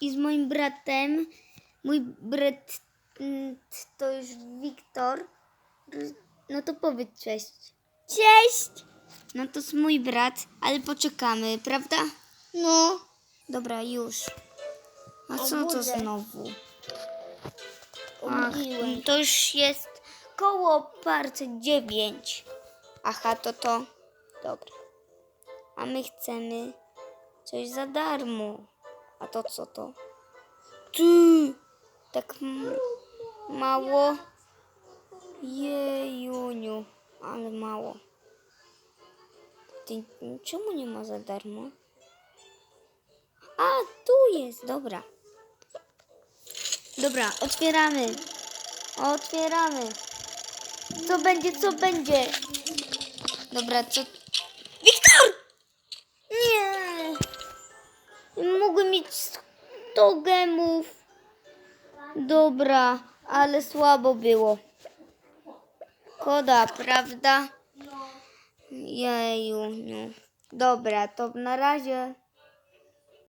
i z moim bratem. Mój brat mm, to już Wiktor. No to powiedz cześć. Cześć! No to jest mój brat, ale poczekamy, prawda? No. Dobra, już. A co to znowu? Ach, Obudziłem. to już jest koło parce 9. Aha, to to. Dobra. A my chcemy coś za darmo. A to co to? Ty! Tak mało. Jejuniu, ale mało. Ty, czemu nie ma za darmo? A, tu jest, dobra. Dobra, otwieramy. Otwieramy. Co będzie, co będzie? Dobra, co... 100 gemów. Dobra, ale słabo było. Koda, prawda? Jeju, no. Dobra, to na razie